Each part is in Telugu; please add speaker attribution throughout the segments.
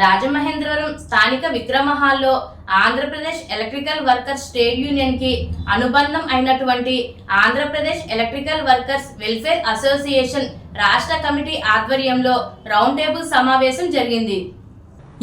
Speaker 1: రాజమహేంద్రవరం స్థానిక విక్రమహాల్లో ఆంధ్రప్రదేశ్ ఎలక్ట్రికల్ వర్కర్స్ ట్రేడ్ యూనియన్కి అనుబంధం అయినటువంటి Andhra Pradesh electrical workers welfare association రాష్ట్ర కమిటీ ఆధ్వర్యంలో రౌండ్ టేబుల్ సమావేశం జరిగింది.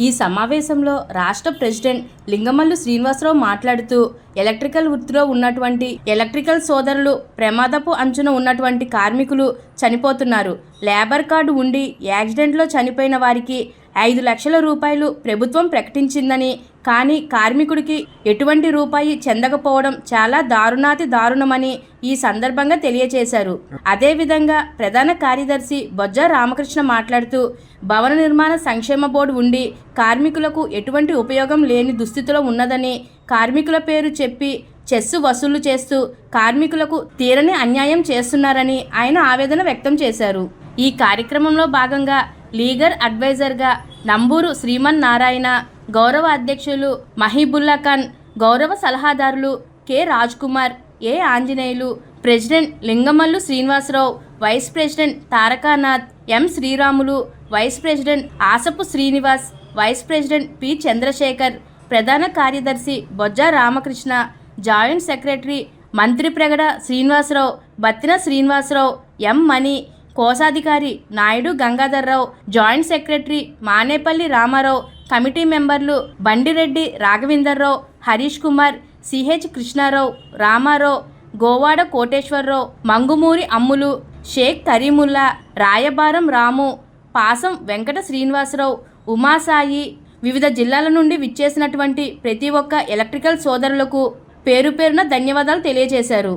Speaker 1: ఈ సమావేశంలో రాష్ట్ర ప్రెసిడెంట్ లింగమల్లు శ్రీనివాసరావు మాట్లాడుతూ ఎలక్ట్రికల్ వృత్తిలో ఉన్నటువంటి ఎలక్ట్రికల్ సోదరులు ప్రమాదపు అంచున ఉన్నటువంటి కార్మికులు చనిపోతున్నారు. లేబర్ కార్డు ఉండి యాక్సిడెంట్లో చనిపోయిన వారికి ఐదు లక్షల రూపాయలు ప్రభుత్వం ప్రకటించిందని కానీ కార్మికుడికి ఎటువంటి రూపాయి చెందకపోవడం చాలా దారుణాతి దారుణమని ఈ సందర్భంగా తెలియజేశారు అదేవిధంగా ప్రధాన కార్యదర్శి బొజ్జ రామకృష్ణ మాట్లాడుతూ భవన నిర్మాణ సంక్షేమ బోర్డు ఉండి కార్మికులకు ఎటువంటి ఉపయోగం లేని దుస్థితిలో ఉన్నదని కార్మికుల పేరు చెప్పి చెస్సు వసూలు చేస్తూ కార్మికులకు తీరని అన్యాయం చేస్తున్నారని ఆయన ఆవేదన వ్యక్తం చేశారు. ఈ కార్యక్రమంలో భాగంగా లీగల్ అడ్వైజర్గా నంబూరు శ్రీమన్ నారాయణ గౌరవ అధ్యక్షులు మహీబుల్లా ఖాన్ గౌరవ సలహాదారులు K. Raj Kumar A. Anjaneyulu president Lingamallu Srinivasarao vice president Tarakanath M. Sriramulu vice president Asapu Srinivas vice president P. Chandrashekar ప్రధాన కార్యదర్శి బొజ్జ రామకృష్ణ జాయింట్ సెక్రటరీ మంత్రి ప్రగడ శ్రీనివాసరావు బత్తిన శ్రీనివాసరావు ఎం. మణి కోశాధికారి Naidu Gangadharrao joint secretary Manepalli Ramarao committee మెంబర్లు బండిరెడ్డి రాఘవేందర్రావు హరీష్ కుమార్ సిహెచ్ కృష్ణారావు రామారావు గోవాడ కోటేశ్వరరావు మంగుమూరి అమ్ములు షేక్ కరీముల్లా రాయబారం రాము పాసం వెంకట శ్రీనివాసరావు ఉమాసాయి వివిధ జిల్లాల నుండి విచ్చేసినటువంటి ప్రతి ఒక్క ఎలక్ట్రికల్ సోదరులకు పేరు పేరున ధన్యవాదాలు తెలియజేశారు.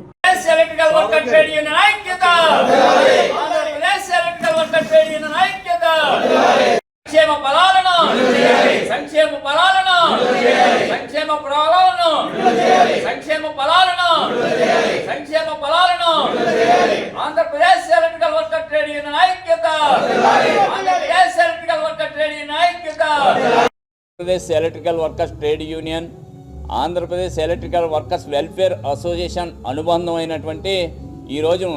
Speaker 2: ఎలక్ట్రికల్ వర్కర్ ట్రేడ్ యూనియన్ ఐక్యత! Andhra Pradesh electrical worker trade union ఐక్యత సంక్షేమ ఫలాలను సంక్షేమ ఫలాలను సంక్షేమ ఫలాలను సంక్షేమ ఫలాలను సంక్షేమ ఫలాలను Andhra Pradesh electrical worker trade union ఐక్యత Andhra Pradesh electrical worker trade union ఐక్యత
Speaker 3: Andhra Pradesh electrical workers trade union Andhra Pradesh electrical workers welfare association అనుబంధమైనటువంటి ఈరోజు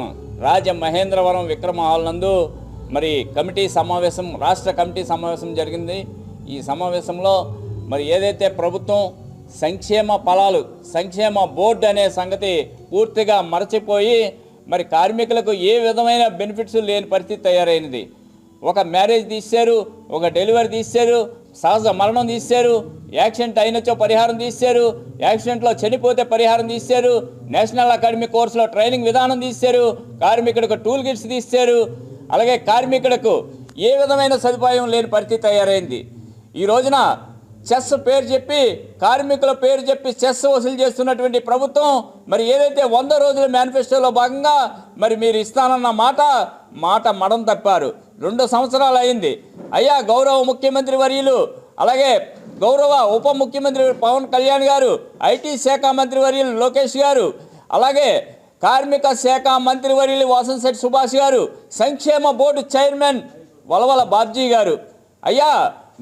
Speaker 3: రాజ మహేంద్రవరం విక్రమహాల్ నందు మరి కమిటీ సమావేశం రాష్ట్ర కమిటీ సమావేశం జరిగింది. ఈ సమావేశంలో మరి ఏదైతే ప్రభుత్వం సంక్షేమ ఫలాలు సంక్షేమ బోర్డు అనే సంగతి పూర్తిగా మరచిపోయి మరి కార్మికులకు ఏ విధమైన బెనిఫిట్స్ లేని పరిస్థితి తయారైనది ఒక మ్యారేజ్ తీశారు ఒక డెలివరీ తీశారు సహజ మరణం తీశారు యాక్సిడెంట్ అయినచో పరిహారం తీశారు యాక్సిడెంట్లో చనిపోతే పరిహారం తీశారు నేషనల్ అకాడమీ కోర్సులో ట్రైనింగ్ విధానం తీశారు కార్మికుడికి టూల్ కిట్స్ తీశారు. అలాగే కార్మికులకు ఏ విధమైన సదుపాయం లేని పరిస్థితి తయారైంది. ఈ రోజున చెస్ పేరు చెప్పి కార్మికుల పేరు చెప్పి చెస్ వసూలు చేస్తున్నటువంటి ప్రభుత్వం మరి ఏదైతే వంద రోజుల మేనిఫెస్టోలో భాగంగా మరి మీరు ఇస్తానన్న మాట మాట మడం తప్పారు. రెండు సంవత్సరాలు అయింది. అయ్యా గౌరవ ముఖ్యమంత్రి వర్యులు అలాగే గౌరవ ఉప ముఖ్యమంత్రి పవన్ కళ్యాణ్ గారు ఐటీ శాఖ మంత్రి వర్యులు లోకేష్ గారు అలాగే కార్మిక శాఖ మంత్రి వర్యులు వాసంశెట్టి సుభాష్ గారు సంక్షేమ బోర్డు చైర్మన్ వలవల బాబ్జీ గారు. అయ్యా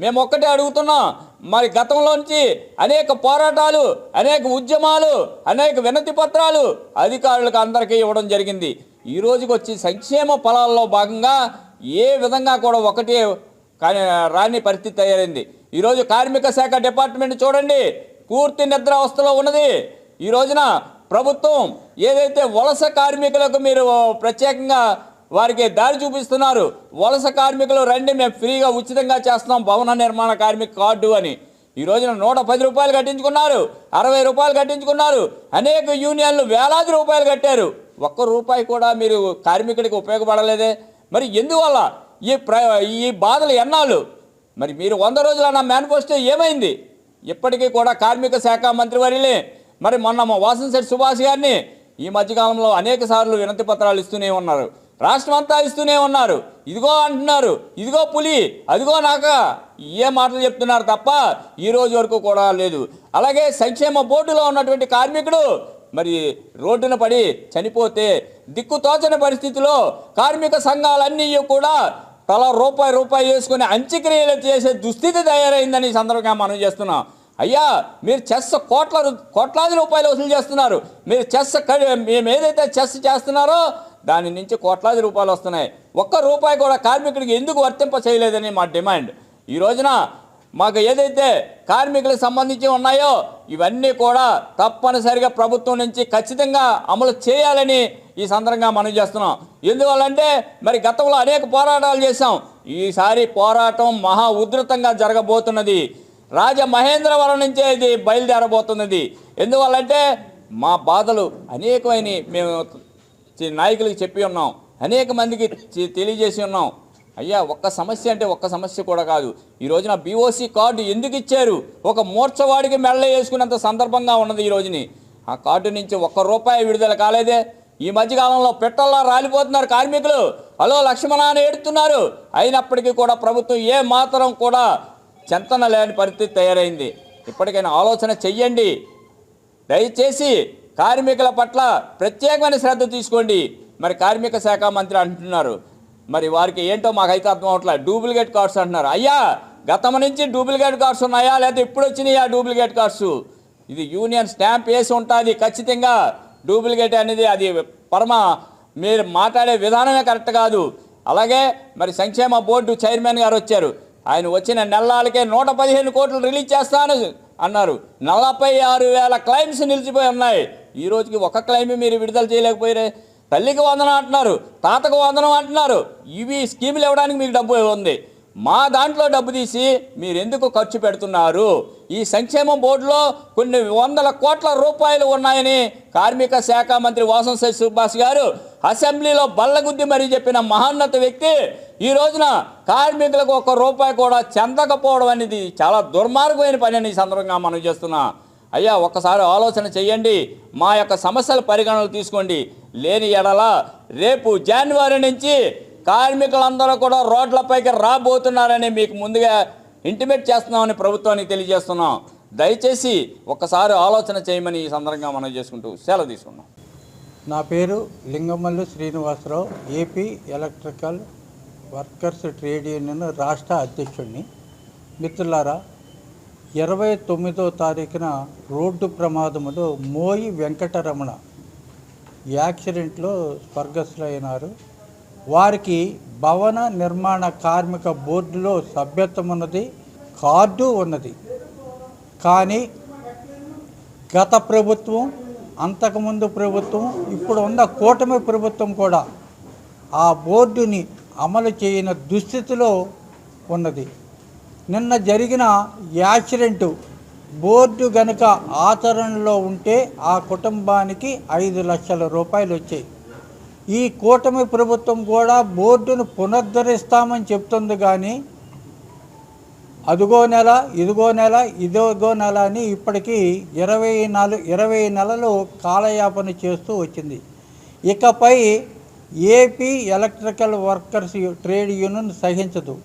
Speaker 3: మేము ఒక్కటే అడుగుతున్నాం. మరి గతంలోంచి అనేక పోరాటాలు అనేక ఉద్యమాలు అనేక వినతి పత్రాలు అధికారులకు అందరికీ ఇవ్వడం జరిగింది. ఈ రోజుకి వచ్చి సంక్షేమ ఫలాల్లో భాగంగా ఏ విధంగా కూడా ఒకటే కానీ రాని పరిస్థితి తయారైంది. ఈరోజు కార్మిక శాఖ డిపార్ట్మెంట్ చూడండి పూర్తి నిద్రావస్థలో ఉన్నది. ఈ రోజున ప్రభుత్వం ఏదైతే వలస కార్మికులకు మీరు ప్రత్యేకంగా వారికి దారి చూపిస్తున్నారు వలస కార్మికులు రండి మేము ఫ్రీగా ఉచితంగా చేస్తున్నాం భవన నిర్మాణ కార్మిక కార్డు అని. ఈ రోజున నూట పది రూపాయలు కట్టించుకున్నారు అరవై రూపాయలు కట్టించుకున్నారు అనేక యూనియన్లు వేలాది రూపాయలు కట్టారు. ఒక్క రూపాయి కూడా మీరు కార్మికుడికి ఉపయోగపడలేదే. మరి ఎందువల్ల ఈ ప్ర ఈ బాధలు ఎన్నాళ్ళు? మరి మీరు వంద రోజుల నా మేనిఫెస్టో ఏమైంది? ఇప్పటికీ కూడా కార్మిక శాఖ మంత్రి వారిని మరి మొన్న మా వాసంశెట్టి సుభాష్ గారిని ఈ మధ్యకాలంలో అనేక సార్లు వినతి పత్రాలు ఇస్తూనే ఉన్నారు. రాష్ట్రం అంతా ఇస్తూనే ఉన్నారు. ఇదిగో అంటున్నారు ఇదిగో పులి అదిగో నాక. ఏ మాటలు చెప్తున్నారు తప్ప ఈ రోజు వరకు కూడా లేదు. అలాగే సంక్షేమ బోర్డులో ఉన్నటువంటి కార్మికుడు మరి రోడ్డున పడి చనిపోతే దిక్కుతోచని పరిస్థితిలో కార్మిక సంఘాలన్నీ కూడా తల రూపాయి రూపాయి వేసుకుని అంత్యక్రియలు చేసే దుస్థితి తయారైందని ఈ సందర్భంగా మనం చేస్తున్నాం. అయ్యా మీరు చెస్ కోట్ల కోట్లాది రూపాయలు వసూలు చేస్తున్నారు. మీరు చెస్ మేము ఏదైతే చెస్ చేస్తున్నారో దాని నుంచి కోట్లాది రూపాయలు వస్తున్నాయి. ఒక్క రూపాయి కూడా కార్మికుడికి ఎందుకు వర్తింప చేయలేదని మా డిమాండ్. ఈ రోజున మాకు ఏదైతే కార్మికులకు సంబంధించి ఉన్నాయో ఇవన్నీ కూడా తప్పనిసరిగా ప్రభుత్వం నుంచి ఖచ్చితంగా అమలు చేయాలని ఈ సందర్భంగా మనం చేస్తున్నాం. ఎందువల్లంటే మరి గతంలో అనేక పోరాటాలు చేశాం. ఈసారి పోరాటం మహా ఉధృతంగా జరగబోతున్నది. రాజ మహేంద్రవరం నుంచే ఇది బయలుదేరబోతున్నది. ఎందువల్లంటే మా బాధలు అనేకమైన మేము నాయకులకి చెప్పి ఉన్నాం. అనేక మందికి తెలియజేసి ఉన్నాం. అయ్యా ఒక్క సమస్య అంటే ఒక్క సమస్య కూడా కాదు. ఈ రోజున బీఓసీ కార్డు ఎందుకు ఇచ్చారు? ఒక మూర్చవాడికి మెళ్ళ వేసుకున్నంత సందర్భంగా ఉన్నది ఈ రోజుని. ఆ కార్డు నుంచి ఒక్క రూపాయి విడుదల కాలేదే. ఈ మధ్యకాలంలో పెట్టల్లా రాలిపోతున్నారు కార్మికులు. హలో లక్ష్మణ అని ఏడుతున్నారు. అయినప్పటికీ కూడా ప్రభుత్వం ఏ మాత్రం కూడా చెంతన లేని పరిస్థితి తయారైంది. ఇప్పటికైనా ఆలోచన చెయ్యండి. దయచేసి కార్మికుల పట్ల ప్రత్యేకమైన శ్రద్ధ తీసుకోండి. మరి కార్మిక శాఖ మంత్రి అంటున్నారు. మరి వారికి ఏంటో మాకైతే అర్థం అవట్లేదు. డూప్లికేట్ కార్డ్స్ అంటున్నారు. అయ్యా గతం నుంచి డూప్లికేట్ కార్డ్స్ ఉన్నాయా? లేదా ఇప్పుడు వచ్చినాయి ఆ డూప్లికేట్ కార్డ్స్? ఇది యూనియన్ స్టాంప్ వేసి ఉంటుంది. ఖచ్చితంగా డూప్లికేట్ అనేది అది పరమ మీరు మాట్లాడే విధానమే కరెక్ట్ కాదు. అలాగే మరి సంక్షేమ బోర్డు చైర్మన్ గారు వచ్చారు. ఆయన వచ్చిన నెలలకే నూట పదిహేను కోట్లు రిలీజ్ చేస్తాను అన్నారు. నలభై ఆరు వేల క్లైమ్స్ నిలిచిపోయి ఉన్నాయి. ఈ రోజుకి ఒక క్లైమ్ మీరు విడుదల చేయలేకపోయారే. తల్లికి వందనం అంటున్నారు తాతకు వందనం అంటున్నారు. ఇవి స్కీములు ఇవ్వడానికి మీకు డబ్బు ఉంది. మా దాంట్లో డబ్బు తీసి మీరు ఎందుకు ఖర్చు పెడుతున్నారు? ఈ సంక్షేమ బోర్డులో కొన్ని వందల కోట్ల రూపాయలు ఉన్నాయని కార్మిక శాఖ మంత్రి వాసంశెట్టి సుభాష్ గారు అసెంబ్లీలో బల్లగుద్ది మరీ చెప్పిన మహోన్నత వ్యక్తి. ఈ రోజున కార్మికులకు ఒక్క రూపాయి కూడా చెందకపోవడం అనేది చాలా దుర్మార్గమైన పని అని ఈ సందర్భంగా మనం చేస్తున్నా. అయ్యా ఒక్కసారి ఆలోచన చేయండి మా యొక్క సమస్యల పరిగణనలు తీసుకోండి. లేని ఎడల రేపు జనవరి నుంచి కార్మికులందరూ కూడా రోడ్లపైకి రాబోతున్నారని మీకు ముందుగా ఇంటిమేట్ చేస్తున్నామని ప్రభుత్వానికి తెలియజేస్తున్నాం. దయచేసి ఒక్కసారి ఆలోచన చేయమని ఈ సందర్భంగా మనం చేసుకుంటూ సెలవు తీసుకున్నాం
Speaker 4: నా పేరు Lingamallu Srinivasarao AP electrical workers trade union రాష్ట్ర అధ్యక్షుడిని. మిత్రులారా ఇరవై తొమ్మిదో తారీఖున రోడ్డు ప్రమాదములో మోయి వెంకటరమణ యాక్సిడెంట్లో స్వర్గస్థులైనారు వారికి భవన నిర్మాణ కార్మిక బోర్డులో సభ్యత్వం ఉన్నది కార్డు ఉన్నది. కానీ గత ప్రభుత్వం అంతకుముందు ప్రభుత్వం ఇప్పుడు ఉన్న కూటమి ప్రభుత్వం కూడా ఆ బోర్డుని అమలు చేయని దుస్థితిలో ఉన్నది. నిన్న జరిగిన యాక్సిడెంటు బోర్డు గనుక ఆచరణలో ఉంటే ఆ కుటుంబానికి ఐదు లక్షల రూపాయలు వచ్చాయి ఈ కూటమి ప్రభుత్వం కూడా బోర్డును పునరుద్ధరిస్తామని చెప్తుంది కానీ అదిగో నెల ఇదిగో నెల ఇదిగో నెల అని ఇప్పటికీ ఇరవై నాలుగు ఇరవై నెలలు కాలయాపన చేస్తూ వచ్చింది. ఇకపై AP electrical workers trade union సహించదు.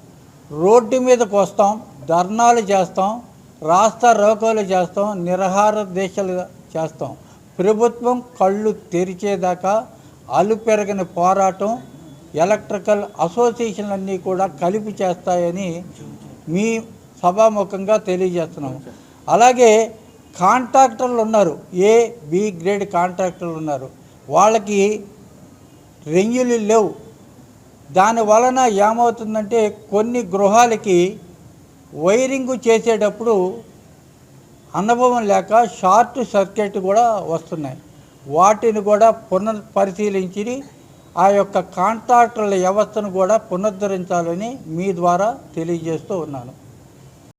Speaker 4: Road మీదకు వస్తాం ధర్నాలు చేస్తాం రాస్తా రోకోలు చేస్తాం నిరహార దీక్షలు చేస్తాం. ప్రభుత్వం కళ్ళు తెరిచేదాకా అలుపెరగని పోరాటం ఎలక్ట్రికల్ అసోసియేషన్లన్నీ కూడా కలిపి చేస్తాయని మీ సభాముఖంగా తెలియజేస్తున్నాము అలాగే కాంట్రాక్టర్లు ఉన్నారు. ఏ బి గ్రేడ్ కాంట్రాక్టర్లు ఉన్నారు. వాళ్ళకి రెన్యులు లేవు. దాని వలన ఏమవుతుందంటే కొన్ని గృహాలకి వైరింగ్ చేసేటప్పుడు అనుభవం లేక షార్ట్ సర్క్యూట్ కూడా వస్తున్నాయి. వాటిని కూడా పునర్పరిశీలించి ఆ యొక్క కాంట్రాక్టర్ల వ్యవస్థను కూడా పునరుద్ధరించాలని మీ ద్వారా తెలియజేస్తూ ఉన్నాను.